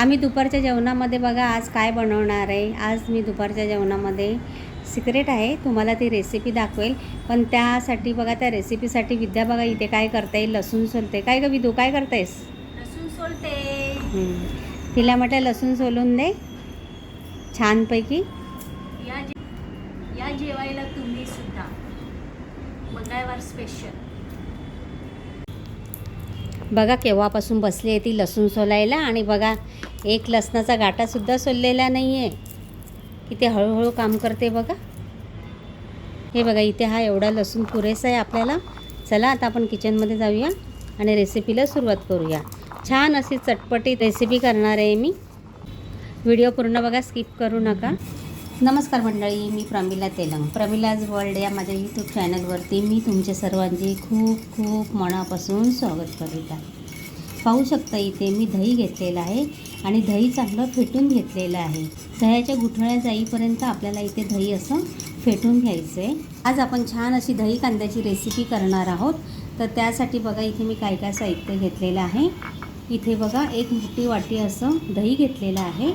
आम्ही दुपारच्या जेवणामध्ये बघा आज काय बनवणार आहे. आज मी दुपारच्या जेवणामध्ये सिक्रेट आहे. तुम्हाला ती रेसिपी दाखवेल. पण त्यासाठी बघा त्या रेसिपीसाठी विद्या बघा इथे काय करता येईल लसूण सोलते काय ग विदू काय करतायस? लसूण सोलते. तिला म्हटलं लसूण सोलून दे. छानपैकी. या जेवायला तुम्ही सुद्धा. मंगळवार स्पेशल बघा केव्हापासून बसली आहे ती लसूण सोलायला आणि बघा एक लसणाचा गाठासुद्धा सोललेला नाही आहे किती हळूहळू काम करते बघा. हे बघा इथे हा एवढा लसूण पुरेसा आहे आपल्याला. चला आता आपण किचनमध्ये जाऊया आणि रेसिपीला सुरुवात करूया. छान अशी चटपटीत रेसिपी करणार आहे मी. व्हिडिओ पूर्ण बघा स्किप करू नका. नमस्कार मंडळी मी प्रमिला तेलंग. प्रमिलाज वर्ल्ड या माझ्या यूट्यूब चॅनलवरती मी तुमच्या सर्वांचे खूप खूप मनापासून स्वागत करीत आहे. पाहू शकता इथे मी दही घेतलेलं आहे आणि दही चांगलं फेटून घेतलेलं आहे. दह्याच्या गुठळ्या जाईपर्यंत आपल्याला इथे दही असं फेटून घ्यायचं आहे आज आपण छान अशी दही कांद्याची रेसिपी करणार आहोत. तर त्यासाठी बघा इथे मी काय काय साहित्य घेतलेलं आहे. इथे बघा एक मोठी वाटी असं दही घेतलेलं आहे.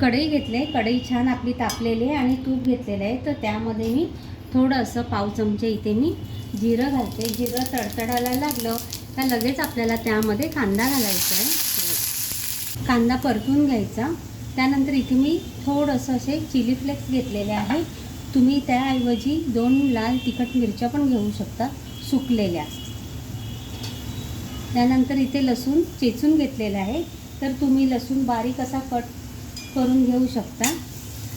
कढई घेतले कढई छान आपली तापलेली आहे आणि तूप घेतलेलं आहे. तर त्यामध्ये मी थोडंसं पाव चमचे इथे मी जिरं घालते. जिरं तडतडायला लागलं का लगेच आपल्याला त्यामध्ये कांदा घालायचा आहे. कांदा परतून घ्यायचा. त्यानंतर इथे मी थोडंसं असे चिली फ्लेक्स घेतलेले आहे. तुम्ही त्याऐवजी दोन लाल तिखट मिरच्या पण घेऊ शकता सुकलेल्या. त्यानंतर इथे लसूण चेचून घेतलेला आहे. तर तुम्ही लसूण बारीक असा कट करून घेऊ शकता.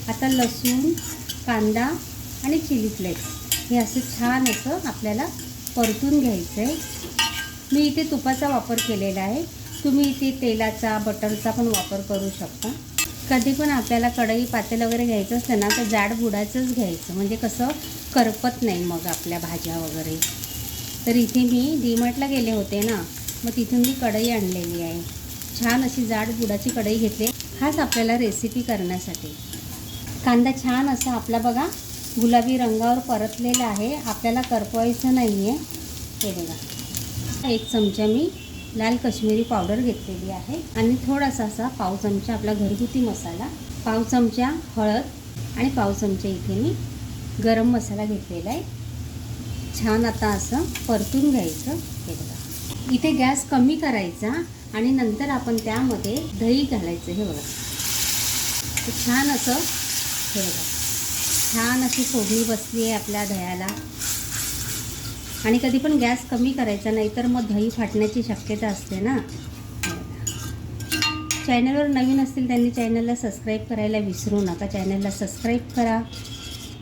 आता लसूण कांदा आणि चिली फ्लेक्स हे असं छान असं आपल्याला परतून घ्यायचं आहे मी इथे तुपाचा वापर केलेला आहे. तुम्ही इथे तेलाचा बटरचा पण वापर करू शकता. कधी पण आपल्याला कढई पातेल वगैरे घ्यायचं असतं ना तर जाड बुडाचंच घ्यायचं. म्हणजे कसं करपत नाही मग आपल्या भाज्या वगैरे. तर इथे मी डीमार्टला गेले होते ना मग तिथून मी कढई आणलेली आहे. छान अशी जाड बुडाची कढई घेतली. खास आपल्याला रेसिपी करण्यासाठी. कांदा छान असा आपला बघा गुलाबी रंगावर परतलेला आहे. आपल्याला करपवायचं नाही आहे हे बघा. एक चमचा मी लाल कश्मीरी पावडर घेतलेली आहे. आणि थोडासा असा पाव चमचा आपला घरगुती मसाला पाव चमचा हळद आणि पाव चमचा इथे मी गरम मसाला घेतलेला आहे. छान आता असं परतून घ्यायचं. हे बघा. इथे गॅस कमी करायचा. आणि नंतर आपण त्यामध्ये दही घालायचं हे बघा. छान असं हे बघा. छान अशी फोडणी बसली आहे आपल्या दह्याला. आणि कधी पण गॅस कमी करायचा नाही तर मग दही फाटण्याची शक्यता असते ना. चॅनलवर नवीन असतील त्यांनी चॅनलला सबस्क्राईब करायला विसरू नका. चॅनलला सबस्क्राईब करा.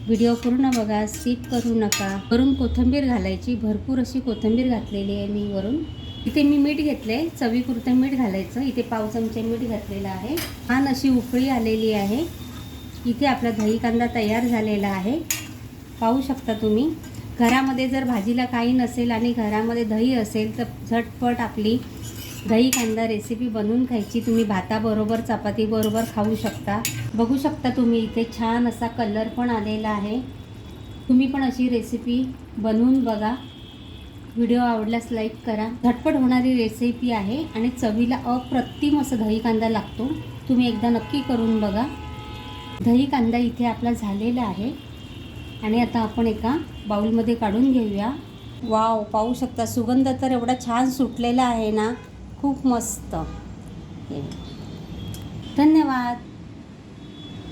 व्हिडिओ पूर्ण बघा. स्किप करू नका. वरून कोथिंबीर घालायची. भरपूर अशी कोथिंबीर घातलेली आहे मी वरून. इथे मी मीठ घेतले चवीपुरतं मीठ घालायचं. इथे पाव चमचे मीठ घातलेलं आहे. छान अशी उकळी आलेली आहे. इथे आपला दही कांदा तयार झालेला आहे. पाहू शकता तुम्ही. घरामध्ये जर भाजीला काही नसेल आणि घरामध्ये दही असेल तर झटपट आपली दही कांदा रेसिपी बनवून खायची तुम्ही भाताबरोबर चपातीबरोबर खाऊ शकता. बघू शकता तुम्ही इथे छान असा कलर पण आलेला आहे. तुम्ही पण अशी रेसिपी बनवून बघा. व्हिडिओ आवडल्यास लाईक करा. झटपट होणारी रेसिपी आहे आणि चवीला अप्रतिम असं दही कांदा लागतो. तुम्ही एकदा नक्की करून बघा. दही कांदा इथे आपला झालेला आहे. आणि आता आपण एका बाउलमध्ये काढून घेऊया. वाव पाहू शकता. सुगंध तर एवढा छान सुटलेला आहे ना. खूप मस्त. हे. धन्यवाद.